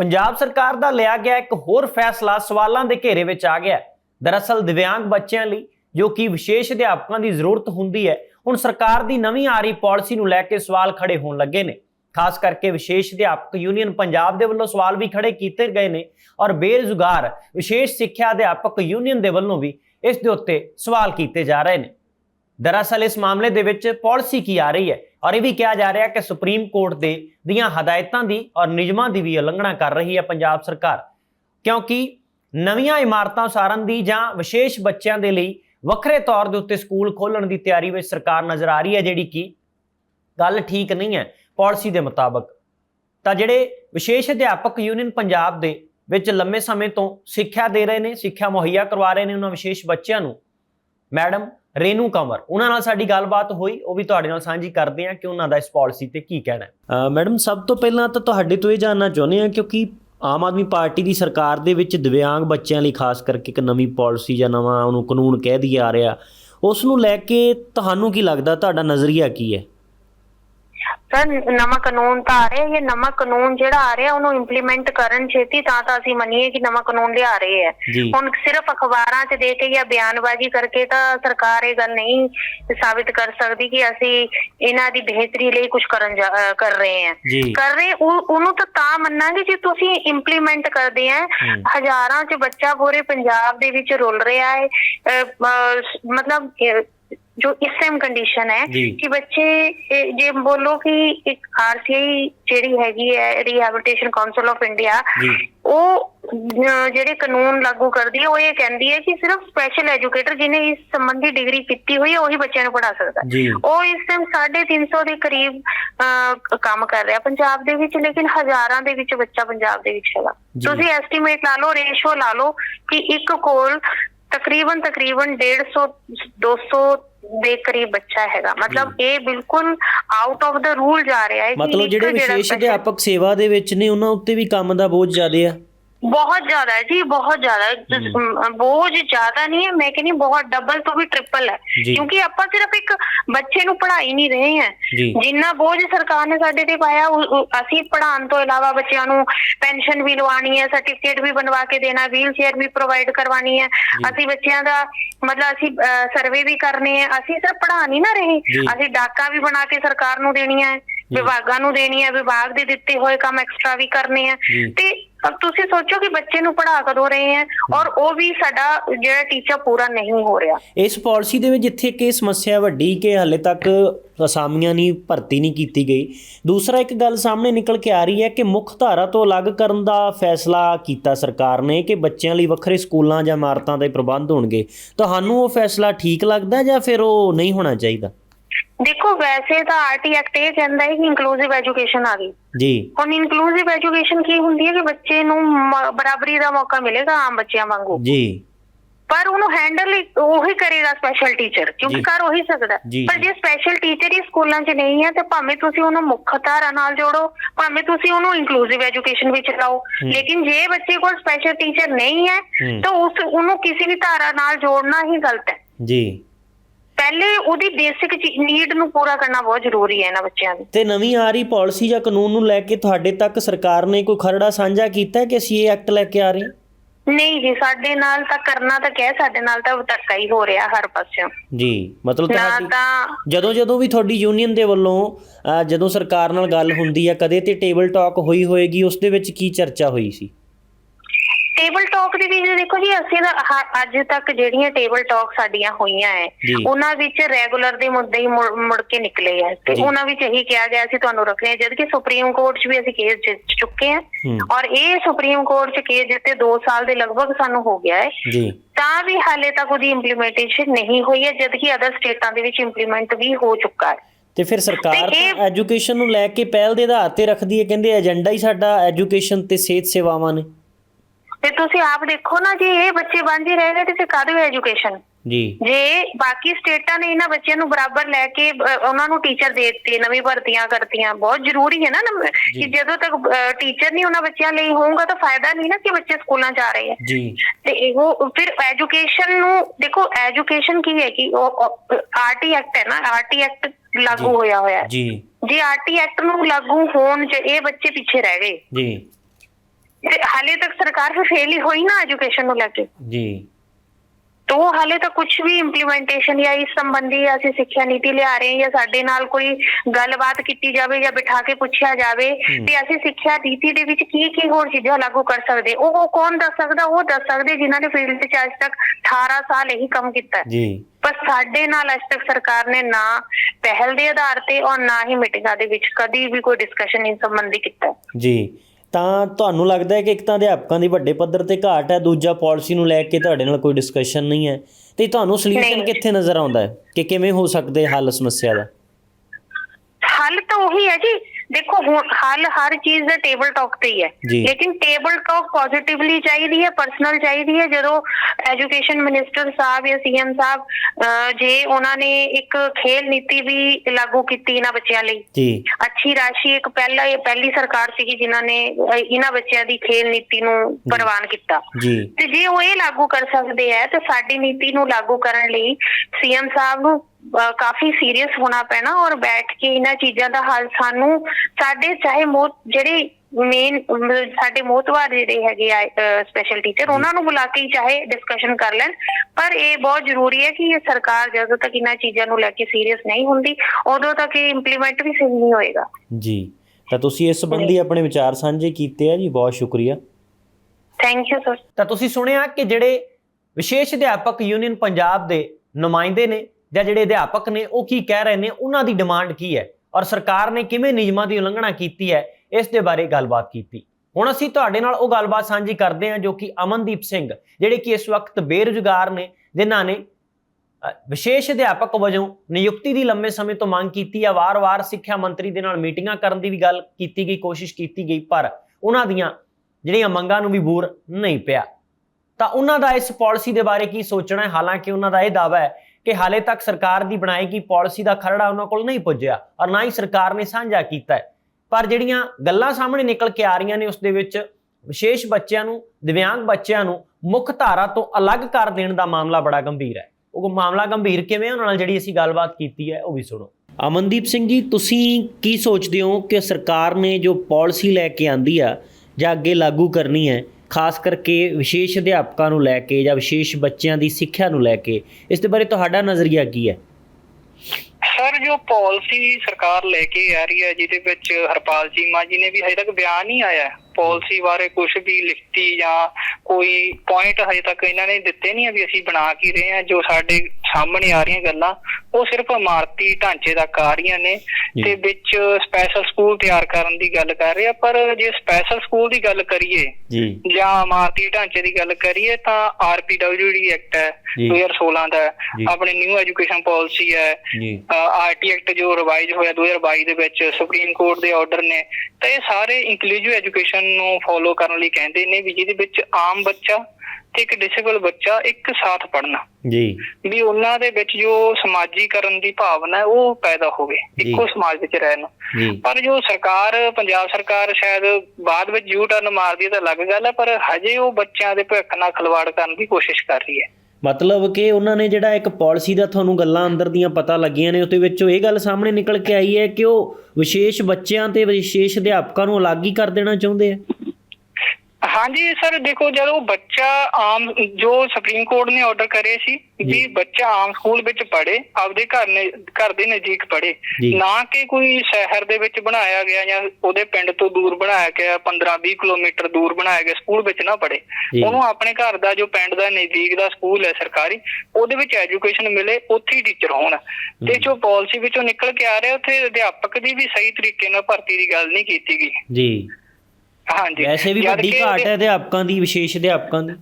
ਪੰਜਾਬ ਸਰਕਾਰ ਦਾ ਲਿਆ ਗਿਆ ਇੱਕ ਹੋਰ ਫੈਸਲਾ ਸਵਾਲਾਂ ਦੇ ਘੇਰੇ ਵਿੱਚ ਆ ਗਿਆ ਦਰਅਸਲ ਦਿਵਿਆਂਗ ਬੱਚਿਆਂ ਲਈ, ਜੋ ਕਿ ਵਿਸ਼ੇਸ਼ ਅਧਿਆਪਕਾਂ ਦੀ ਜ਼ਰੂਰਤ ਹੁੰਦੀ ਹੈ, ਹੁਣ ਸਰਕਾਰ ਦੀ ਨਵੀਂ ਆ ਰਹੀ ਪਾਲਿਸੀ ਨੂੰ ਲੈ ਕੇ ਸਵਾਲ ਖੜੇ ਹੋਣ ਲੱਗੇ ਨੇ। ਖਾਸ ਕਰਕੇ ਵਿਸ਼ੇਸ਼ ਅਧਿਆਪਕ ਯੂਨੀਅਨ ਪੰਜਾਬ ਦੇ ਵੱਲੋਂ ਸਵਾਲ ਵੀ ਖੜੇ ਕੀਤੇ ਗਏ ਨੇ ਔਰ ਬੇਰੁਜ਼ਗਾਰ ਵਿਸ਼ੇਸ਼ ਸਿੱਖਿਆ ਅਧਿਆਪਕ ਯੂਨੀਅਨ ਦੇ ਵੱਲੋਂ ਵੀ ਇਸ ਦੇ ਉੱਤੇ ਸਵਾਲ ਕੀਤੇ ਜਾ ਰਹੇ ਨੇ। ਦਰਅਸਲ ਇਸ ਮਾਮਲੇ ਦੇ ਵਿੱਚ ਪਾਲਿਸੀ ਕੀ ਆ ਰਹੀ ਹੈ? ਔਰ ਇਹ ਵੀ ਕਿਹਾ ਜਾ ਰਿਹਾ ਕਿ ਸੁਪਰੀਮ ਕੋਰਟ ਦੇ ਦੀਆਂ ਹਦਾਇਤਾਂ ਦੀ ਔਰ ਨਿਯਮਾਂ ਦੀ ਵੀ ਉਲੰਘਣਾ ਕਰ ਰਹੀ ਹੈ ਪੰਜਾਬ ਸਰਕਾਰ। ਕਿਉਂਕਿ ਨਵੀਆਂ ਇਮਾਰਤਾਂ ਉਸਾਰਨ ਦੀ ਜਾਂ ਵਿਸ਼ੇਸ਼ ਬੱਚਿਆਂ ਦੇ ਲਈ ਵੱਖਰੇ ਤੌਰ ਦੇ ਉੱਤੇ ਸਕੂਲ ਖੋਲਣ ਦੀ ਤਿਆਰੀ ਵਿੱਚ ਸਰਕਾਰ ਨਜ਼ਰ ਆ ਰਹੀ ਹੈ, ਜਿਹੜੀ ਕਿ ਗੱਲ ਠੀਕ ਨਹੀਂ ਹੈ ਪਾਲਿਸੀ ਦੇ ਮੁਤਾਬਕ। ਤਾਂ ਜਿਹੜੇ ਵਿਸ਼ੇਸ਼ ਅਧਿਆਪਕ ਯੂਨੀਅਨ ਪੰਜਾਬ ਦੇ ਵਿੱਚ ਲੰਮੇ ਸਮੇਂ ਤੋਂ ਸਿੱਖਿਆ ਦੇ ਰਹੇ ਨੇ, ਸਿੱਖਿਆ ਮੁਹੱਈਆ ਕਰਵਾ ਰਹੇ ਨੇ ਉਹਨਾਂ ਵਿਸ਼ੇਸ਼ ਬੱਚਿਆਂ ਨੂੰ, ਮੈਡਮ ਰੇਨੂ ਕੰਵਰ, ਉਹਨਾਂ ਨਾਲ ਸਾਡੀ ਗੱਲਬਾਤ ਹੋਈ, ਉਹ ਵੀ ਤੁਹਾਡੇ ਨਾਲ ਸਾਂਝੀ ਕਰਦੇ ਹਾਂ ਕਿ ਉਹਨਾਂ ਦਾ ਇਸ ਪਾਲਿਸੀ ਤੇ ਕੀ ਕਹਿਣਾ ਹੈ। ਮੈਡਮ, ਸਭ ਤੋਂ ਪਹਿਲਾਂ ਤਾਂ ਤੁਹਾਡੇ ਤੋਂ ਇਹ ਜਾਣਨਾ ਚਾਹੁੰਦੇ ਹਾਂ ਕਿਉਂਕਿ ਆਮ ਆਦਮੀ ਪਾਰਟੀ ਦੀ ਸਰਕਾਰ ਦੇ ਵਿੱਚ ਦਿਵਿਆਂਗ ਬੱਚਿਆਂ ਲਈ ਖਾਸ ਕਰਕੇ ਇੱਕ ਨਵੀਂ ਪਾਲਿਸੀ ਜਾਂ ਨਵਾਂ ਉਹਨੂੰ ਕਾਨੂੰਨ ਕਹਿ ਦਈਏ ਆ ਰਿਹਾ, ਉਸ ਨੂੰ ਲੈ ਕੇ ਤੁਹਾਨੂੰ ਕੀ ਲੱਗਦਾ, ਤੁਹਾਡਾ ਨਜ਼ਰੀਆ ਕੀ ਹੈ? ਸਰ ਨਵਾਂ ਕਾਨੂੰਨ ਤਾਂ ਆ ਰਿਹਾ ਇਹ ਨਵਾਂ ਕਾਨੂੰਨ ਜਿਹੜਾ ਆ ਰਿਹਾ ਉਹਨੂੰ ਇੰਪਲੀਮੈਂਟ ਕਰਨ ਛੇਤੀ ਤਾਂ ਤਾਂ ਅਸੀਂ ਮੰਨੀਏ ਕਿ ਨਵਾਂ ਕਾਨੂੰਨ ਲਿਆ ਰਹੇ ਹੈ। ਜੀ। ਹੁਣ ਸਿਰਫ ਅਖਬਾਰਾਂ 'ਚ ਦੇ ਕੇ ਜਾਂ ਬਿਆਨਬਾਜ਼ੀ ਕਰਕੇ ਤਾਂ ਸਰਕਾਰ ਇਹ ਗੱਲ ਨਹੀਂ ਸਾਬਿਤ ਕਰ ਸਕਦੀ ਕਿ ਅਸੀਂ ਇਹਨਾਂ ਦੀ ਬਿਹਤਰੀ ਲਈ ਕੁਝ ਕਰਨ ਜਾ- ਅਹ ਕਰ ਰਹੇ ਹਾਂ। ਜੀ। ਕਰ ਰਹੇ ਉਹ- ਉਹਨੂੰ ਤਾਂ ਤਾਂ ਮੰਨਾਂਗੇ ਜੇ ਤੁਸੀਂ ਇੰਪਲੀਮੈਂਟ ਕਰਦੇ ਆ ਹਮ। ਹਜ਼ਾਰਾਂ ਚ ਬੱਚਾ ਪੂਰੇ ਪੰਜਾਬ ਦੇ ਵਿੱਚ ਰੁਲ ਰਿਹਾ ਹੈ। ਅਹ, ਅਹ, ਮਤਲਬ ਅਹ, ਜੋ ਇਸ ਹੈ ਜੀ। ਕਿ ਬੱਚੇ ਇਹ ਜੇ ਬੋਲੋ ਕਿ ਇੱਕ ਆਰਸੀਆਈ ਜਿਹੜੀ ਹੈਗੀ ਹੈ ਰੀਹੈਬਿਲਿਟੇਸ਼ਨ ਕਾਉਂਸਲ ਆਫ ਇੰਡੀਆ ਉਹ ਜਿਹੜੇ ਕਾਨੂੰਨ ਲਾਗੂ ਕਰਦੀ ਹੈ ਉਹ ਇਹ ਕਹਿੰਦੀ ਹੈ ਕਿ ਸਿਰਫ ਸਪੈਸ਼ਲ ਐਜੂਕੇਟਰ ਜਿਹਨੇ ਇਸ ਸੰਬੰਧੀ ਡਿਗਰੀ ਕੀਤੀ ਹੋਈ ਹੈ ਉਹੀ ਬੱਚਿਆਂ ਨੂੰ ਪੜ੍ਹਾ ਸਕਦਾ ਉਹ ਇਸ ਟਾਈਮ 350 ਦੇ ਕਰੀਬ ਕੰਮ ਕਰ ਰਿਹਾ ਪੰਜਾਬ ਦੇ ਵਿੱਚ ਲੇਕਿਨ ਹਜ਼ਾਰਾਂ ਦੇ ਵਿੱਚ ਬੱਚਾ ਪੰਜਾਬ ਦੇ ਵਿੱਚ ਹੈਗਾ। ਤੁਸੀਂ ਐਸਟੀਮੇਟ ਲਾ ਲਓ ਰੇਸ਼ੋ ਲਾ ਲਓ ਕਿ ਇੱਕ ਕੋਲ ਤਕਰੀਬਨ ਤਕਰੀਬਨ 150 200 ਦੇ ਕਰੀਬ ਬੱਚਾ ਹੈਗਾ। ਮਤਲਬ ਇਹ ਬਿਲਕੁਲ ਆਊਟ ਆਫ ਦਾ ਰੂਲ ਜਾ ਰਿਹਾ ਹੈ ਮਤਲਬ ਜਿਹੜੇ ਵਿਸ਼ੇਸ਼ ਅਧਿਆਪਕ ਸੇਵਾ ਦੇ ਵਿੱਚ ਨੇ ਉਹਨਾਂ ਉੱਤੇ ਵੀ ਕੰਮ ਦਾ ਬੋਝ ਜ਼ਿਆਦੇ ਆ। ਬਹੁਤ ਜ਼ਿਆਦਾ ਹੈ ਜੀ ਬਹੁਤ ਜ਼ਿਆਦਾ ਹੈ। ਬੋਝ ਜ਼ਿਆਦਾ ਨਹੀਂ ਹੈ ਮੈਂ ਕਹਿੰਦੀ ਬਹੁਤ ਡਬਲ ਤੋਂ ਵੀ ਟ੍ਰਿਪਲ ਹੈ। ਕਿਉਂਕਿ ਆਪਾਂ ਸਿਰਫ ਇੱਕ ਬੱਚੇ ਨੂੰ ਪੜ੍ਹਾਈ ਨਹੀਂ ਰਹੇ ਹਾਂ। ਜਿੰਨਾ ਬੋਝ ਸਰਕਾਰ ਨੇ ਸਾਡੇ ਤੇ ਪਾਇਆ ਅਸੀਂ ਪੜ੍ਹਾਉਣ ਤੋਂ ਇਲਾਵਾ ਬੱਚਿਆਂ ਨੂੰ ਪੈਨਸ਼ਨ ਵੀ ਲਵਾਉਣੀ ਹੈ ਸਰਟੀਫਿਕੇਟ ਵੀ ਬਣਵਾ ਕੇ ਦੇਣਾ ਵੀਲ ਚੇਅਰ ਵੀ ਪ੍ਰੋਵਾਈਡ ਕਰਵਾਉਣੀ ਹੈ। ਅਸੀਂ ਬੱਚਿਆਂ ਦਾ ਮਤਲਬ ਅਸੀਂ ਸਰਵੇ ਵੀ ਕਰਨੇ ਆ ਅਸੀਂ ਸਿਰਫ ਪੜ੍ਹਾ ਨਹੀਂ ਨਾ ਰਹੇ। ਅਸੀਂ ਡਾਕਾਂ ਵੀ ਬਣਾ ਕੇ ਸਰਕਾਰ ਨੂੰ ਦੇਣੀਆਂ ਹੈ ਵਿਭਾਗਾਂ ਨੂੰ ਦੇਣੀ ਹੈ ਵਿਭਾਗ ਦੇ ਦਿੱਤੇ ਹੋਏ ਕੰਮ ਐਕਸਟਰਾ ਵੀ ਕਰਨੇ ਆ ਜੀ। ਤੇ ਤੁਸੀਂ ਸੋਚੋ ਕਿ ਬੱਚੇ ਨੂੰ ਪੜ੍ਹਾ ਕਦੋਂ ਰਹੇ ਹੈ ਔਰ ਉਹ ਵੀ ਸਾਡਾ ਜਿਹੜਾ ਟੀਚਰ ਪੂਰਾ ਨਹੀਂ ਹੋ ਰਿਹਾ। ਇਸ ਪਾਲਿਸੀ ਦੇ ਵਿੱਚ ਜਿੱਥੇ ਕਿ ਸਮੱਸਿਆ ਵੱਡੀ ਕਿ ਹਾਲੇ ਤੱਕ ਅਸਾਮੀਆਂ ਨਹੀਂ ਭਰਤੀ ਨਹੀਂ ਕੀਤੀ ਗਈ। ਦੂਸਰਾ ਇੱਕ ਗੱਲ ਸਾਹਮਣੇ ਨਿਕਲ ਕੇ ਆ ਰਹੀ ਹੈ ਕਿ ਮੁੱਖ ਧਾਰਾ ਤੋਂ ਅਲੱਗ ਕਰਨ ਦਾ ਫੈਸਲਾ ਕੀਤਾ ਸਰਕਾਰ ਨੇ ਕਿ ਬੱਚਿਆਂ ਲਈ ਵੱਖਰੇ ਸਕੂਲਾਂ ਜਾਂ ਇਮਾਰਤਾਂ ਦੇ ਪ੍ਰਬੰਧ ਹੋਣਗੇ। ਤੁਹਾਨੂੰ ਉਹ ਫੈਸਲਾ ਠੀਕ ਲੱਗਦਾ ਜਾਂ ਫਿਰ ਉਹ ਨਹੀਂ ਹੋਣਾ ਚਾਹੀਦਾ? ਦੇਖੋ ਵੈਸੇ ਤਾਂ ਆਰਟੀ ਐਕਟ ਇਹ ਕਹਿੰਦਾ ਹੈ ਕਿ ਇਨਕਲੂਸਿਵ ਐਜੂਕੇਸ਼ਨ ਆ ਗਈ ਜੀ ਹੁਣ ਇਨਕਲੂਸਿਵ ਐਜੂਕੇਸ਼ਨ ਕੀ ਹੁੰਦੀ ਹੈ ਕਿ ਬੱਚੇ ਨੂੰ ਮ- ਬਰਾਬਰੀ ਦਾ ਮੌਕਾ ਮਿਲੇਗਾ ਆਮ ਬੱਚਿਆਂ ਵਾਂਗੂ ਜੀ ਪਰ ਉਹਨੂੰ ਹੈਂਡਲ ਉਹੀ ਕਰੇਗਾ ਸਪੈਸ਼ਲ ਟੀਚਰ ਕਿਉਂਕਿ। ਕਰ ਉਹੀ ਸਕਦਾ ਜੀ, ਪਰ ਜੀ। ਜੇ ਸਪੈਸ਼ਲ ਟੀਚਰ ਹੀ ਸਕੂਲਾਂ 'ਚ ਨਹੀਂ ਹੈ ਤੇ ਭਾਵੇਂ ਤੁਸੀਂ ਉਹਨੂੰ ਮੁੱਖ ਧਾਰਾ ਨਾਲ ਜੋੜੋ ਭਾਵੇਂ ਤੁਸੀਂ ਉਹਨੂੰ ਇਨਕਲੂਸਿਵ ਐਜੂਕੇਸ਼ਨ ਵਿੱਚ ਲਾਓ ਹੂੰ। ਲੇਕਿਨ ਜੇ ਬੱਚੇ ਕੋਲ ਸਪੈਸ਼ਲ ਟੀਚਰ ਨਹੀਂ ਹੈ ਹੂੰ। ਤਾਂ ਉਸ ਉਹਨੂੰ ਕਿਸੇ ਵੀ ਧਾਰਾ ਨਾਲ ਜੋੜਨਾ ਹੀ ਗਲਤ ਹੈ ਜੀ ਪਹਿਲੇ ਉਹਦੀ ਬੇਸਿਕ ਨੀਡ ਨੂੰ ਪੂਰਾ ਕਰਨਾ ਬਹੁਤ ਜ਼ਰੂਰੀ ਹੈ ਇਹਨਾਂ ਬੱਚਿਆਂ ਦੀ। ਤੇ ਨਵੀਂ ਆ ਰਹੀ ਪਾਲਿਸੀ ਜਾਂ ਕਾਨੂੰਨ ਨੂੰ ਲੈ ਕੇ ਤੁਹਾਡੇ ਤੱਕ ਸਰਕਾਰ ਨੇ ਕੋਈ ਖਰੜਾ ਸਾਂਝਾ ਕੀਤਾ ਕਿ ਅਸੀਂ ਇਹ ਐਕਟ ਲੈ ਕੇ ਆ ਰਹੇ ਹਾਂ? ਨਹੀਂ ਜੀ ਸਾਡੇ ਨਾਲ ਤਾਂ ਕਰਨਾ ਤਾਂ ਕਹਿ ਸਾਡੇ ਨਾਲ ਤਾਂ ਧੱਕਾ ਹੀ ਹੋ ਰਿਹਾ ਹਰ ਪਾਸਿਓਂ। ਜੀ ਮਤਲਬ ਤੁਹਾਡੀ ਤਾਂ ਜਦੋਂ ਜਦੋਂ ਵੀ ਤੁਹਾਡੀ ਯੂਨੀਅਨ ਦੇ ਵੱਲੋਂ ਜਦੋਂ ਸਰਕਾਰ ਨਾਲ ਗੱਲ ਹੁੰਦੀ ਹੈ ਕਦੇ ਤੇ ਟੇਬਲ ਟਾਕ ਹੋਈ ਹੋਏਗੀ ਉਸ ਦੇ ਵਿੱਚ ਕੀ ਚਰਚਾ ਹੋਈ ਸੀ? ਟੇਬਲ ਟਾਕ ਦੇ ਵਿੱਚ ਦੇਖੋ ਜੀ ਅਸੀਂ ਹ- ਅੱਜ ਤੱਕ ਜਿਹੜੀਆਂ ਟੇਬਲ ਟਾਕ ਸਾਡੀਆਂ ਹੋਈਆਂ ਹੈ ਜੀ। ਉਹਨਾਂ ਵਿੱਚ ਰੈਗੂਲਰ ਦੇ ਮੁੱਦੇ ਹੀ ਮੁੜ ਮੁੜ ਕੇ ਨਿਕਲੇ ਆ ਤੇ ਜੀ। ਉਹਨਾਂ ਵਿੱਚ ਇਹੀ ਕਿਹਾ ਗਿਆ ਸੀ ਤੁਹਾਨੂੰ ਰੱਖਣੇ ਜਦ ਕਿ ਸੁਪਰੀਮ ਕੋਰਟ 'ਚ ਵੀ ਅਸੀਂ ਕੇਸ ਜਿੱਤ ਚੁੱਕੇ ਹਾਂ ਹੂੰ। ਔਰ ਇਹ ਸੁਪਰੀਮ ਕੋਰਟ 'ਚ ਕੇਸ ਜਿੱਤੇ 2 ਸਾਲ ਦੇ ਲਗਭਗ ਸਾਨੂੰ ਹੋ ਗਿਆ ਹੈ ਜੀ ਤਾਂ ਵੀ ਹਾਲੇ ਤੱਕ ਉਹਦੀ ਇੰਪਲੀਮੈਂਟੇਸ਼ਨ ਨਹੀਂ ਹੋਈ ਹੈ ਜਦ ਕਿ ਅਦਰ ਸਟੇਟਾਂ ਦੇ ਵਿੱਚ ਇੰਪਲੀਮੈਂਟ ਵੀ ਹੋ ਚੁੱਕਾ ਹੈ ਤੇ ਫਿਰ ਸਰਕਾਰ ਤੇ ਇਹ- ਤਾਂ ਐਜੂਕੇਸ਼ਨ ਨੂੰ ਲੈ ਕੇ ਪਹਿਲ ਦੇ ਆਧਾਰ ਤੇ ਰੱਖਦੀ ਹੈ ਕਹਿੰਦੇ ਏਜੰਡਾ ਹੀ ਸਾਡਾ ਐਜੂਕੇਸ਼ਨ ਤੇ ਸਿਹਤ ਸੇਵਾਵਾਂ ਨੇ ਤੇ ਤੁਸੀਂ ਆਪ ਦੇਖੋ ਨਾ ਜੇ ਇਹ ਬੱਚੇ ਹੀ ਰਹਿ ਗਏ ਤੇ ਫਿਰ ਕਾਹਦੀ ਐਜੂਕੇਸ਼ਨ ਜੀ। ਜੇ ਬਾਕੀ ਸਟੇਟਾਂ ਨੇ ਇਹਨਾਂ ਬੱਚਿਆਂ ਨੂੰ ਬਰਾਬਰ ਲੈ ਕੇ ਅ, ਉਹਨਾਂ ਨੂੰ ਟੀਚਰ ਦੇ ਦਿੱਤੇ ਨਵੀਂ ਭਰਤੀਆਂ ਕਰਤੀਆਂ ਬਹੁਤ ਜ਼ਰੂਰੀ ਹੈ ਨਾ ਨਮ- ਜੀ। ਕਿ ਜਦੋਂ ਤੱਕ ਟੀਚਰ ਨਹੀਂ ਉਹਨਾਂ ਬੱਚਿਆਂ ਲਈ ਹੋਊਗਾ ਤਾਂ ਫਾਇਦਾ ਨਹੀਂ ਨਾ ਕਿ ਬੱਚੇ ਸਕੂਲਾਂ ਆ ਰਹੇ ਹੈ। ਜੀ। ਤੇ ਇਹੋ ਫਿਰ ਐਜੂਕੇਸ਼ਨ ਨੂੰ ਦੇਖੋ ਐਜੂਕੇਸ਼ਨ ਕੀ ਹੈ ਕਿ ਉਹ ਆਰਟੀ ਐਕਟ ਹੈ ਨਾ ਆਰਟੀ ਐਕਟ ਲਾਗੂ ਜੀ। ਹੋਇਆ ਹੋਇਆ ਹੈ। ਜੀ। ਜੇ ਆਰਟੀ ਐਕਟ ਨੂੰ ਲਾਗੂ ਹੋਣ 'ਚ ਇਹ ਬੱਚੇ ਪਿੱਛੇ ਰਹਿ ਗਏ ਜੀ। ਤੇ ਹਾਲੇ ਤੱਕ ਸਰਕਾਰ ਫਿਰ ਫੇਲ ਹੀ ਹੋਈ ਨਾ ਐਜੂਕੇਸ਼ਨ ਨੂੰ ਲੈ ਕੇ। ਜੀ। ਤੋ ਹਾਲੇ ਤੱਕ ਕੁਝ ਵੀ ਇੰਪਲੀਮੈਂਟੇਸ਼ਨ ਜਾਂ ਇਸ ਸੰਬੰਧੀ ਅਸੀਂ ਸਿੱਖਿਆ ਨੀਤੀ ਲਿਆ ਰਹੇ ਹਾਂ ਜਾਂ ਸਾਡੇ ਨਾਲ ਕੋਈ ਗੱਲਬਾਤ ਕੀਤੀ ਜਾਵੇ ਜਾਂ ਬਿਠਾ ਕੇ ਪੁੱਛਿਆ ਜਾਵੇ। ਤੇ ਅਸੀਂ ਸਿੱਖਿਆ ਨੀਤੀ ਦੇ ਵਿੱਚ ਕੀ ਕੀ ਹੋਰ ਚੀਜ਼ਾਂ ਲਾਗੂ ਕਰ ਸਕਦੇ। ਉਹ ਉਹ ਕੌਣ ਦੱਸ ਸਕਦਾ? ਉਹ ਦੱਸ ਸਕਦੇ ਜਿਨ੍ਹਾਂ ਨੇ ਫੀਲਡ 'ਚ ਅੱਜ ਤੱਕ 18 ਸਾਲ ਇਹੀ ਕੰਮ ਕੀਤਾ ਜੀ। ਪਰ ਸਾਡੇ ਨਾਲ ਅੱਜ ਤੱਕ ਸਰਕਾਰ ਨੇ ਨਾ ਪਹਿਲ ਦੇ ਆਧਾਰ ਤੇ ਔਰ ਨਾ ਹੀ ਮੀਟਿੰਗਾਂ ਦੇ ਵਿੱਚ ਕਦੀ ਵੀ ਕੋਈ ਡਿਸਕਸ਼ਨ ਇਸ ਸੰਬੰਧੀ ਕੀਤਾ। ਜੀ। ਤਾਂ ਤੁਹਾਨੂੰ ਲੱਗਦਾ ਹੈ ਕਿ ਇੱਕ ਤਾਂ ਅਧਿਆਪਕਾਂ ਦੀ ਵੱਡੇ ਪੱਧਰ ਤੇ ਘਾਟ ਹੈ ਦੂਜਾ ਪਾਲਿਸੀ ਨੂੰ ਲੈ ਕੇ ਤੁਹਾਡੇ ਨਾਲ ਕੋਈ ਡਿਸਕਸ਼ਨ ਨਹੀਂ ਹੈ? ਤੇ ਤੁਹਾਨੂੰ ਸੋਲੂਸ਼ਨ। ਕਿੱਥੇ ਨਜ਼ਰ ਆਉਂਦਾ ਹੈ? ਕਿ ਕਿਵੇਂ ਹੋ ਸਕਦੇ ਹੱਲ ਸਮੱਸਿਆ ਦਾ? ਹੱਲ ਤਾਂ ਉਹੀ ਹੈ ਜੀ। ਦੇਖੋ ਹੁਣ ਹੱਲ ਹਰ ਚੀਜ਼ ਦਾ ਟੇਬਲ ਟਾਕ ਤੇ ਹੀ ਹੈ। ਜੀ। ਲੇਕਿਨ ਟੇਬਲ ਟਾਕ ਪੋਜ਼ਿਟਿਵਲੀ ਚਾਹੀਦੀ ਹੈ ਪਰਸਨਲ ਚਾਹੀਦੀ ਹੈ। ਜਦੋਂ ਐਜੂਕੇਸ਼ਨ ਮਿਨਿਸਟਰ ਸਾਹਿਬ ਜਾਂ ਸੀਐਮ ਸਾਹਿਬ ਅਹ, ਜੇ ਉਹਨਾਂ ਨੇ ਇੱਕ ਖੇਲ ਨੀਤੀ ਵੀ ਲਾਗੂ ਕੀਤੀ ਇਹਨਾਂ ਬੱਚਿਆਂ ਲਈ। ਜੀ। ਅੱਛੀ ਰਾਸ਼ੀ ਇੱਕ ਪਹਿਲਾ ਇਹ ਪਹਿਲੀ ਸਰਕਾਰ ਸੀਗੀ ਜਿਨ੍ਹਾਂ ਨੇ ਅਹ, ਇਹਨਾਂ ਬੱਚਿਆਂ ਦੀ ਖੇਲ ਨੀਤੀ ਨੂੰ ਪ੍ਰਵਾਨ ਕੀਤਾ। ਜੀ। ਤੇ ਜੇ ਉਹ ਇਹ ਲਾਗੂ ਕਰ ਸਕਦੇ ਹੈ ਤਾਂ ਸਾਡੀ ਨੀਤੀ ਨੂੰ ਲਾਗੂ ਕਰਨ ਲਈ ਸੀਐਮ ਸਾਹਿਬ ਨੂੰ ਕਾਫੀ ਸੀਰੀਅਸ ਹੋਣਾ ਪੈਣਾ ਔਰ ਬੈਠ ਕੇ ਇਹਨਾਂ ਚੀਜ਼ਾਂ ਦਾ ਹੱਲ ਸਾਨੂੰ ਸਾਡੇ ਚਾਹੇ ਮੋਤ ਜਿਹੜੇ ਮੇਨ ਸਾਡੇ ਮੋਤਵਾਰ ਜਿਹੜੇ ਹੈਗੇ ਆ ਸਪੈਸ਼ਲ ਟੀਚਰ ਉਹਨਾਂ ਨੂੰ ਬੁਲਾ ਕੇ ਚਾਹੇ ਡਿਸਕਸ਼ਨ ਕਰ ਲੈਣ। ਪਰ ਇਹ ਬਹੁਤ ਜ਼ਰੂਰੀ ਹੈ ਕਿ ਇਹ ਸਰਕਾਰ ਜਦੋਂ ਤੱਕ ਇਹਨਾਂ ਚੀਜ਼ਾਂ ਨੂੰ ਲੈ ਕੇ ਸੀਰੀਅਸ ਨਹੀਂ ਹੁੰਦੀ ਉਦੋਂ ਤੱਕ ਇਹ ਇੰਪਲੀਮੈਂਟ ਵੀ ਸਹੀ ਨਹੀਂ ਹੋਏਗਾ। ਜੀ। ਤਾਂ ਤੁਸੀਂ ਇਸ ਸੰਬੰਧੀ ਆਪਣੇ ਵਿਚਾਰ ਸਾਂਝੇ ਕੀਤੇ ਆ ਜੀ? ਬਹੁਤ ਸ਼ੁਕਰੀਆ। ਥੈਂਕ ਯੂ ਸਰ ਤਾਂ ਤੁਸੀਂ ਸੁਣਿਆ ਕਿ ਜਿਹੜੇ ਵਿਸ਼ੇਸ਼ ਅਧਿਆਪਕ ਯੂਨੀਅਨ ਪੰਜਾਬ ਦੇ ਨੁਮਾਇੰਦੇ ਨੇ ਜਾਂ ਜਿਹੜੇ ਅਧਿਆਪਕ ਨੇ, ਉਹ ਕੀ ਕਹਿ ਰਹੇ ਨੇ, ਉਹਨਾਂ ਦੀ ਡਿਮਾਂਡ ਕੀ ਹੈ? ਔਰ ਸਰਕਾਰ ਨੇ ਕਿਵੇਂ ਨਿਯਮਾਂ ਦੀ ਉਲੰਘਣਾ ਕੀਤੀ ਹੈ? ਇਸ ਦੇ ਬਾਰੇ ਗੱਲਬਾਤ ਕੀਤੀ। ਹੁਣ ਅਸੀਂ ਤੁਹਾਡੇ ਨਾਲ ਉਹ ਗੱਲਬਾਤ ਸਾਂਝੀ ਕਰਦੇ ਹਾਂ ਜੋ ਕਿ ਅਮਨਦੀਪ ਸਿੰਘ, ਜਿਹੜੇ ਕਿ ਇਸ ਵਕਤ ਬੇਰੁਜ਼ਗਾਰ ਨੇ, ਜਿਨ੍ਹਾਂ ਨੇ ਵਿਸ਼ੇਸ਼ ਅਧਿਆਪਕ ਵਜੋਂ ਨਿਯੁਕਤੀ ਦੀ ਲੰਮੇ ਸਮੇਂ ਤੋਂ ਮੰਗ ਕੀਤੀ ਹੈ ਵਾਰ-ਵਾਰ ਸਿੱਖਿਆ ਮੰਤਰੀ ਦੇ ਨਾਲ ਮੀਟਿੰਗਾਂ ਕਰਨ ਦੀ ਵੀ ਗੱਲ ਕੀਤੀ ਗਈ, ਕੋਸ਼ਿਸ਼ ਕੀਤੀ ਗਈ, ਪਰ ਉਹਨਾਂ ਦੀਆਂ ਜਿਹੜੀਆਂ ਮੰਗਾਂ ਨੂੰ ਵੀ ਬੂਰ ਨਹੀਂ ਪਿਆ। ਤਾਂ ਉਹਨਾਂ ਦਾ ਇਸ ਪਾਲਿਸੀ ਦੇ ਬਾਰੇ ਕੀ ਸੋਚਣਾ ਹੈ? ਹਾਲਾਂਕਿ ਉਹਨਾਂ ਦਾ ਇਹ ਦਾਅਵਾ ਹੈ ਕਿ ਹਾਲੇ ਤੱਕ ਸਰਕਾਰ ਦੀ ਬਣਾਈ ਗਈ ਪਾਲਿਸੀ ਦਾ ਖਰੜਾ ਉਹਨਾਂ ਕੋਲ ਨਹੀਂ ਪੁੱਜਿਆ ਔਰ ਨਾ ਹੀ ਸਰਕਾਰ ਨੇ ਸਾਂਝਾ ਕੀਤਾ ਹੈ। ਪਰ ਜਿਹੜੀਆਂ ਗੱਲਾਂ ਸਾਹਮਣੇ ਨਿਕਲ ਕੇ ਆ ਰਹੀਆਂ ਨੇ ਉਸ ਦੇ ਵਿੱਚ ਵਿਸ਼ੇਸ਼ ਬੱਚਿਆਂ ਨੂੰ, ਦਿਵਿਆਂਗ ਬੱਚਿਆਂ ਨੂੰ ਮੁੱਖ ਧਾਰਾ ਤੋਂ ਅਲੱਗ ਕਰ ਦੇਣ ਦਾ ਮਾਮਲਾ ਬੜਾ ਗੰਭੀਰ ਹੈ। ਉਹ ਮਾਮਲਾ ਗੰਭੀਰ ਕਿਵੇਂ, ਉਹਨਾਂ ਨਾਲ ਜਿਹੜੀ ਅਸੀਂ ਗੱਲਬਾਤ ਕੀਤੀ ਹੈ, ਉਹ ਵੀ ਸੁਣੋ। ਅਮਨਦੀਪ ਸਿੰਘ ਜੀ, ਤੁਸੀਂ ਕੀ ਸੋਚਦੇ ਹੋ ਕਿ ਸਰਕਾਰ ਨੇ ਜੋ ਪਾਲਿਸੀ ਲੈ ਕੇ ਆਂਦੀ ਆ ਜਾਂ ਅੱਗੇ ਲਾਗੂ ਕਰਨੀ ਹੈ ਖਾਸ ਕਰਕੇ ਵਿਸ਼ੇਸ਼ ਅਧਿਆਪਕਾਂ ਨੂੰ ਲੈ ਕੇ ਜਾਂ ਵਿਸ਼ੇਸ਼ ਬੱਚਿਆਂ ਦੀ ਸਿੱਖਿਆ ਨੂੰ ਲੈ ਕੇ, ਇਸ ਦੇ ਬਾਰੇ ਤੁਹਾਡਾ ਨਜ਼ਰੀਆ ਕੀ ਹੈ? ਸਰ, ਜੋ ਪਾਲਿਸੀ ਸਰਕਾਰ ਲੈ ਕੇ ਆ ਰਹੀ ਹੈ, ਜਿਹਦੇ ਵਿੱਚ ਹਰਪਾਲ ਚੀਮਾ ਜੀ ਨੇ ਵੀ ਹਜੇ ਤੱਕ ਬਿਆਨ ਨਹੀਂ ਆਇਆ ਪਾਲਿਸੀ ਬਾਰੇ ਕੁਝ ਵੀ ਲਿਖਤੀ ਜਾਂ ਕੋਈ ਪੁਆਇੰਟ ਹਜੇ ਤੱਕ ਇਹਨਾਂ ਨੇ ਦਿੱਤੇ ਨਹੀਂ ਆ ਵੀ ਅਸੀਂ ਬਣਾ ਕੀ ਰਹੇ ਹਾਂ, ਜੋ ਸਾਡੇ ਸਾਹਮਣੇ ਆ ਰਹੀਆਂ ਗੱਲਾਂ ਉਹ ਸਿਰਫ ਇਮਾਰਤੀ ਢਾਂਚੇ ਤੱਕ ਆ ਰਹੀਆਂ ਨੇ। ਤੇ ਵਿੱਚ ਸਪੈਸ਼ਲ ਸਕੂਲ ਤਿਆਰ ਕਰਨ ਦੀ ਗੱਲ ਕਰ ਰਹੇ ਆ ਪਰ ਜੇ ਸਪੈਸ਼ਲ ਸਕੂਲ ਦੀ ਗੱਲ ਕਰੀਏ ਜੀ ਜਾਂ ਇਮਾਰਤੀ ਢਾਂਚੇ ਦੀ ਗੱਲ ਕਰੀਏ ਤਾਂ ਆਰਪੀਡਬਲਯੂਡੀ ਐਕਟ ਹੈ ਜੀ। 2016 ਦਾ। ਆਪਣੇ ਨਿਊ ਐਜੂਕੇਸ਼ਨ ਪਾਲਿਸੀ ਹੈ ਆਰਟੀ ਐਕਟ ਜੋ ਰਿਵਾਈਜ਼ ਹੋਇਆ 2022 ਦੇ ਵਿੱਚ ਸੁਪਰੀਮ ਕੋਰਟ ਦੇ ਆਰਡਰ ਨੇ ਤਾਂ ਇਹ ਸਾਰੇ ਇਨਕਲੂਸਿਵ ਐਜੂਕੇਸ਼ਨ ਨੂੰ ਫੋਲੋ ਕਰਨ ਲਈ ਕਹਿੰਦੇ ਨੇ ਵੀ ਜਿਹਦੇ ਵਿੱਚ ਆਮ ਬੱਚਾ ਤੇ ਇੱਕ ਡਿਸੇਬਲ ਬੱਚਾ ਇੱਕ ਸਾਥ ਪੜਨਾ ਜੀ। ਵੀ ਉਹਨਾਂ ਦੇ ਵਿੱਚ ਜੋ ਸਮਾਜੀਕਰਨ ਦੀ ਭਾਵਨਾ ਉਹ ਪੈਦਾ ਹੋਵੇ। ਇੱਕੋ ਸਮਾਜ ਵਿੱਚ ਰਹਿਣ ਪਰ ਜੋ ਸਰਕਾਰ ਪੰਜਾਬ ਸਰਕਾਰ ਸ਼ਾਇਦ ਬਾਅਦ ਵਿੱਚ ਯੂ ਟਰਨ ਮਾਰਦੀ ਤਾਂ ਅਲੱਗ ਗੱਲ ਹੈ ਪਰ ਹਜੇ ਉਹ ਬੱਚਿਆਂ ਦੇ ਭਵਿੱਖ ਨਾਲ ਖਿਲਵਾੜ ਕਰਨ ਦੀ ਕੋਸ਼ਿਸ਼ ਕਰ ਰਹੀ ਹੈ। ਮਤਲਬ ਕਿ ਉਹਨਾਂ ਨੇ ਜਿਹੜਾ ਇੱਕ ਪਾਲਿਸੀ ਦਾ ਤੁਹਾਨੂੰ ਗੱਲਾਂ ਅੰਦਰ ਦੀਆਂ ਪਤਾ ਲੱਗੀਆਂ ਨੇ ਉਹਦੇ ਵਿੱਚੋਂ ਇਹ ਗੱਲ ਸਾਹਮਣੇ ਨਿਕਲ ਕੇ ਆਈ ਹੈ ਕਿ ਉਹ ਵਿਸ਼ੇਸ਼ ਬੱਚਿਆਂ ਤੇ ਵਿਸ਼ੇਸ਼ ਅਧਿਆਪਕਾਂ ਨੂੰ ਅਲੱਗ ਹੀ ਕਰ ਦੇਣਾ ਚਾਹੁੰਦੇ ਆ। ਹਾਂਜੀ ਸਰ ਦੇਖੋ ਜਦੋਂ ਬੱਚਾ ਆਮ ਜੋ ਸੁਪਰੀਮ ਕੋਰਟ ਨੇ ਆਰਡਰ ਕਰੇ ਸੀ ਵੀ। ਬੱਚਾ ਆਮ ਸਕੂਲ ਵਿੱਚ ਪੜ੍ਹੇ ਆਪਦੇ ਘਰ ਨੇ ਘਰ ਦੇ ਨਜ਼ਦੀਕ ਪੜ੍ਹੇ। ਨਾ ਕਿ ਕੋਈ ਸ਼ਹਿਰ ਦੇ ਵਿੱਚ ਬਣਾਇਆ ਗਿਆ ਜਾਂ ਉਹਦੇ ਪਿੰਡ ਤੋਂ ਦੂਰ ਬਣਾਇਆ ਗਿਆ 15-20 ਕਿਲੋਮੀਟਰ ਦੂਰ ਬਣਾਇਆ ਗਿਆ ਸਕੂਲ ਵਿੱਚ ਨਾ ਪੜ੍ਹੇ। ਉਹਨੂੰ ਆਪਣੇ ਘਰ ਦਾ ਜੋ ਪਿੰਡ ਦਾ ਨਜ਼ਦੀਕ ਦਾ ਸਕੂਲ ਹੈ ਸਰਕਾਰੀ ਉਹਦੇ ਵਿੱਚ ਐਜੂਕੇਸ਼ਨ ਮਿਲੇ ਉੱਥੇ ਹੀ ਟੀਚਰ ਹੋਣ ਤੇ ਜੋ ਪਾਲਿਸੀ ਵਿੱਚੋਂ ਨਿਕਲ ਕੇ ਆ ਰਿਹਾ ਉੱਥੇ ਅਧਿਆਪਕ ਦੀ ਵੀ ਸਹੀ ਤਰੀਕੇ ਨਾਲ ਭਰਤੀ ਦੀ ਗੱਲ ਨਹੀਂ ਕੀਤੀ ਗਈ ਜੀ ਹਾਂਜੀ। ਵੈਸੇ ਵੀ ਜਦ ਵੱਡੀ ਕਿ ਘਾਟ ਹੈ ਅਧਿਆਪਕਾਂ ਦੀ ਵਿਸ਼ੇਸ਼ ਅਧਿਆਪਕਾਂ ਦੀ।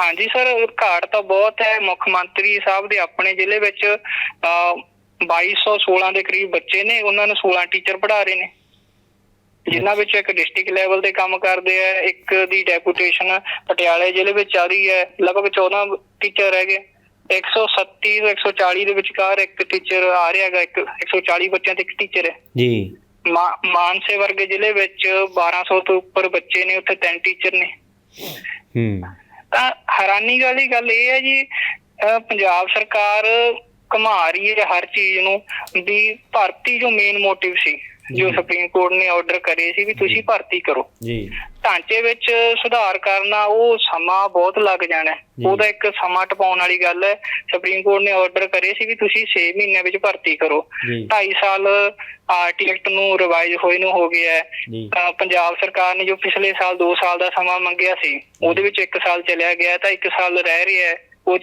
ਹਾਂਜੀ ਸਰ ਘਾਟ ਤਾਂ ਬਹੁਤ ਹੈ। ਮੁੱਖ ਮੰਤਰੀ ਸਾਹਿਬ ਦੇ ਆਪਣੇ ਜ਼ਿਲ੍ਹੇ ਵਿੱਚ ਅਹ, 2216 ਦੇ ਕਰੀਬ ਬੱਚੇ ਨੇ। ਉਹਨਾਂ ਨੂੰ 16 ਟੀਚਰ ਪੜ੍ਹਾ ਰਹੇ ਨੇ। ਜਿਨ੍ਹਾਂ ਵਿੱਚੋਂ ਇੱਕ ਡਿਸਟ੍ਰਿਕਟ ਲੈਵਲ ਤੇ ਕੰਮ ਕਰਦੇ ਆ। ਇੱਕ ਦੀ ਡੈਪੂਟੇਸ਼ਨ ਪਟਿਆਲੇ ਜ਼ਿਲ੍ਹੇ ਵਿੱਚ ਚੱਲ ਰਹੀ ਹੈ। ਲਗਭਗ 14 ਟੀਚਰ ਰਹਿ ਗਏ। 137 ਤੋਂ 140 ਦੇ ਵਿਚਕਾਰ ਇੱਕ ਟੀਚਰ ਆ ਰਿਹਾ ਹੈਗਾ। ਇੱਕ 140 ਬੱਚਿਆਂ ਤੇ ਇੱਕ ਟੀਚਰ ਹੈ। ਜੀ। ਮਾਨਸੇ ਵਰਗੇ ਜ਼ਿਲ੍ਹੇ ਵਿੱਚ 1200 ਤੋਂ ਉੱਪਰ ਬੱਚੇ ਨੇ ਉੱਥੇ ਤਿੰਨ ਟੀਚਰ ਨੇ। ਹੂੰ। ਤਾਂ ਹੈਰਾਨੀ ਵਾਲੀ ਗੱਲ ਇਹ ਹੈ ਜੀ ਪੰਜਾਬ ਸਰਕਾਰ ਘੁਮਾ ਰਹੀ ਹੈ ਹਰ ਚੀਜ਼ ਨੂੰ ਵੀ ਭਰਤੀ ਜੋ ਮੇਨ ਮੋਟਿਵ ਸੀ। ਜੋ। ਸੁਪਰੀਮ ਕੋਰਟ ਨੇ ਆਰਡਰ ਕਰੇ ਸੀ ਵੀ ਤੁਸੀਂ ਭਰਤੀ ਕਰੋ। ਜੀ। ਢਾਂਚੇ ਵਿੱਚ ਸੁਧਾਰ ਕਰਨਾ ਉਹ ਸਮਾਂ ਬਹੁਤ ਲੱਗ ਜਾਣਾ। ਉਹਦਾ ਇੱਕ ਸਮਾਂ ਟਪਾਉਣ ਵਾਲੀ ਗੱਲ ਹੈ। ਸੁਪਰੀਮ ਕੋਰਟ ਨੇ ਆਰਡਰ ਕਰੇ ਸੀ ਵੀ ਤੁਸੀਂ 6 ਮਹੀਨਿਆਂ ਵਿੱਚ ਭਰਤੀ ਕਰੋ। ਜੀ। 2.5 ਸਾਲ ਆਰਟੀ ਐਕਟ ਨੂੰ ਰਿਵਾਈਜ਼ ਹੋਏ ਨੂੰ ਹੋ ਗਿਆ ਤਾਂ ਪੰਜਾਬ ਸਰਕਾਰ ਨੇ ਜੋ ਪਿਛਲੇ ਸਾਲ 2 ਸਾਲ ਦਾ ਸਮਾਂ ਮੰਗਿਆ ਸੀ ਉਹਦੇ ਵਿੱਚ 1 ਸਾਲ ਚਲਿਆ ਗਿਆ ਤਾਂ 1 ਸਾਲ ਰਹਿ ਰਿਹਾ ਉਹ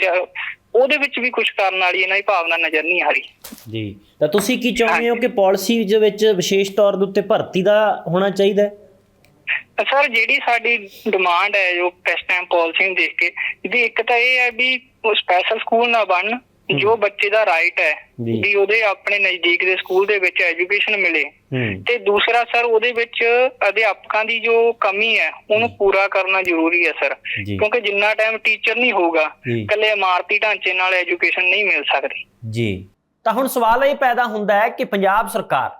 ਉਹਦੇ ਵਿੱਚ ਵੀ ਕੁਝ ਕਰਨ ਵਾਲੀ ਇਹਨਾਂ ਦੀ ਭਾਵਨਾ ਨਜ਼ਰ ਨਹੀਂ ਆ ਰਹੀ। ਜੀ। ਤਾਂ ਤੁਸੀਂ ਕੀ ਚਾਹੁੰਦੇ ਹੋ ਕਿ ਪਾਲਿਸੀ ਦੇ ਵਿੱਚ ਵਿਸ਼ੇਸ਼ ਤੌਰ ਦੇ ਉੱਤੇ ਭਰਤੀ ਦਾ ਹੋਣਾ ਚਾਹੀਦਾ ਹੈ? ਸਰ ਜਿਹੜੀ ਸਾਡੀ ਡਿਮਾਂਡ ਹੈ ਜੋ ਇਸ ਟਾਈਮ ਪਾਲਿਸੀ ਨੂੰ ਦੇਖ ਕੇ ਵੀ ਇੱਕ ਤਾਂ ਇਹ ਹੈ ਵੀ ਸਪੈਸ਼ਲ ਸਕੂਲ ਨਾ ਬਣ ਜੋ ਬੱਚੇ ਦਾ ਰਾਈਟ ਹੈ। ਵੀ ਉਹਦੇ ਆਪਣੇ ਨਜ਼ਦੀਕ ਦੇ ਸਕੂਲ ਦੇ ਵਿੱਚ ਐਜੂਕੇਸ਼ਨ ਮਿਲੇ। ਤੇ ਦੂਸਰਾ ਸਰ ਉਹਦੇ ਵਿੱਚ ਅਧਿਆਪਕਾਂ ਦੀ ਜੋ ਕਮੀ ਹੈ ਉਹਨੂੰ ਪੂਰਾ ਕਰਨਾ ਜ਼ਰੂਰੀ ਹੈ ਸਰ। ਕਿਉਂਕਿ ਜਿੰਨਾ ਟਾਈਮ ਟੀਚਰ ਨਹੀਂ ਹੋਊਗਾ ਜੀ। ਇਕੱਲੇ ਇਮਾਰਤੀ ਢਾਂਚੇ ਨਾਲ ਐਜੂਕੇਸ਼ਨ ਨਹੀਂ ਮਿਲ ਸਕਦੀ। ਜੀ। ਤਾਂ ਹੁਣ ਸਵਾਲ ਇਹ ਪੈਦਾ ਹੁੰਦਾ ਹੈ ਕਿ ਪੰਜਾਬ ਸਰਕਾਰ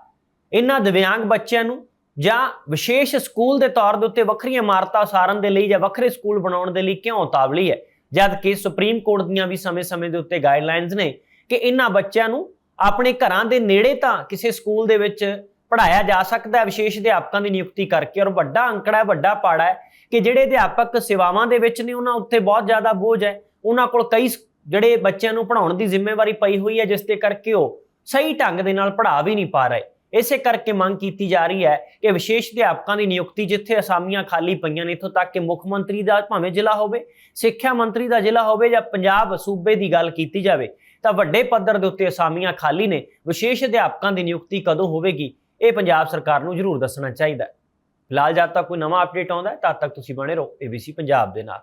ਇਹਨਾਂ ਦਿਵਿਆਂਗ ਬੱਚਿਆਂ ਨੂੰ ਜਾਂ ਵਿਸ਼ੇਸ਼ ਸਕੂਲ ਦੇ ਤੌਰ ਦੇ ਉੱਤੇ ਵੱਖਰੀਆਂ ਇਮਾਰਤਾਂ ਉਸਾਰਨ ਦੇ ਲਈ ਜਾਂ ਵੱਖਰੇ ਸਕੂਲ ਬਣਾਉਣ ਦੇ ਲਈ ਕਿਉਂ ਉਤਾਵਲੀ ਹੈ? ਜਦ ਕਿ ਸੁਪਰੀਮ ਕੋਰਟ ਦੀਆਂ ਵੀ ਸਮੇਂ-ਸਮੇਂ ਦੇ ਉੱਤੇ ਗਾਈਡਲਾਈਨਸ ਨੇ ਕਿ ਇਹਨਾਂ ਬੱਚਿਆਂ ਨੂੰ ਆਪਣੇ ਘਰਾਂ ਦੇ ਨੇੜੇ ਤਾਂ ਕਿਸੇ ਸਕੂਲ ਦੇ ਵਿੱਚ ਪੜਾਇਆ ਜਾ ਸਕਦਾ ਹੈ। ਵਿਸ਼ੇਸ਼ ਅਧਿਆਪਕਾਂ ਦੀ ਨਿਯੁਕਤੀ ਕਰਕੇ ਔਰ ਵੱਡਾ ਅੰਕੜਾ ਹੈ, ਵੱਡਾ ਪਾੜਾ ਹੈ ਕਿ ਜਿਹੜੇ ਅਧਿਆਪਕ ਸੇਵਾਵਾਂ ਦੇ ਵਿੱਚ ਨੇ, ਉਹਨਾਂ ਉੱਤੇ ਬਹੁਤ ਜ਼ਿਆਦਾ ਬੋਝ ਹੈ। ਉਹਨਾਂ ਕੋਲ ਕਈ ਜਿਹੜੇ ਬੱਚਿਆਂ ਨੂੰ ਪੜਾਉਣ ਦੀ ਜ਼ਿੰਮੇਵਾਰੀ ਪਈ ਹੋਈ ਹੈ, ਜਿਸ ਦੇ ਕਰਕੇ ਉਹ ਸਹੀ ਢੰਗ ਦੇ ਨਾਲ ਪੜ੍ਹਾ ਵੀ ਨਹੀਂ ਪਾ ਰਹੇ। ਇਸੇ ਕਰਕੇ ਮੰਗ ਕੀਤੀ ਜਾ ਰਹੀ ਹੈ ਕਿ ਵਿਸ਼ੇਸ਼ ਅਧਿਆਪਕਾਂ ਦੀ ਨਿਯੁਕਤੀ ਜਿੱਥੇ ਅਸਾਮੀਆਂ ਖਾਲੀ ਪਈਆਂ ਨੇ, ਇੱਥੋਂ ਤੱਕ ਕਿ ਮੁੱਖ ਮੰਤਰੀ ਦਾ ਭਾਵੇਂ ਜ਼ਿਲ੍ਹਾ ਹੋਵੇ, ਸਿੱਖਿਆ ਮੰਤਰੀ ਦਾ ਜ਼ਿਲ੍ਹਾ ਹੋਵੇ ਜਾਂ ਪੰਜਾਬ ਸੂਬੇ ਦੀ ਗੱਲ ਕੀਤੀ ਜਾਵੇ, ਤਾਂ ਵੱਡੇ ਪੱਧਰ ਦੇ ਉੱਤੇ ਅਸਾਮੀਆਂ ਖਾਲੀ ਨੇ। ਵਿਸ਼ੇਸ਼ ਅਧਿਆਪਕਾਂ ਦੀ ਨਿਯੁਕਤੀ ਕਦੋਂ ਹੋਵੇਗੀ, ਇਹ ਪੰਜਾਬ ਸਰਕਾਰ ਨੂੰ ਜ਼ਰੂਰ ਦੱਸਣਾ ਚਾਹੀਦਾ ਹੈ। ਫਿਲਹਾਲ ਜਦ ਤੱਕ ਕੋਈ ਨਵਾਂ ਅਪਡੇਟ ਆਉਂਦਾ ਹੈ, ਤਦ ਤੱਕ ਤੁਸੀਂ ਬਣੇ ਰਹੋ ABC ਪੰਜਾਬ ਦੇ ਨਾਲ।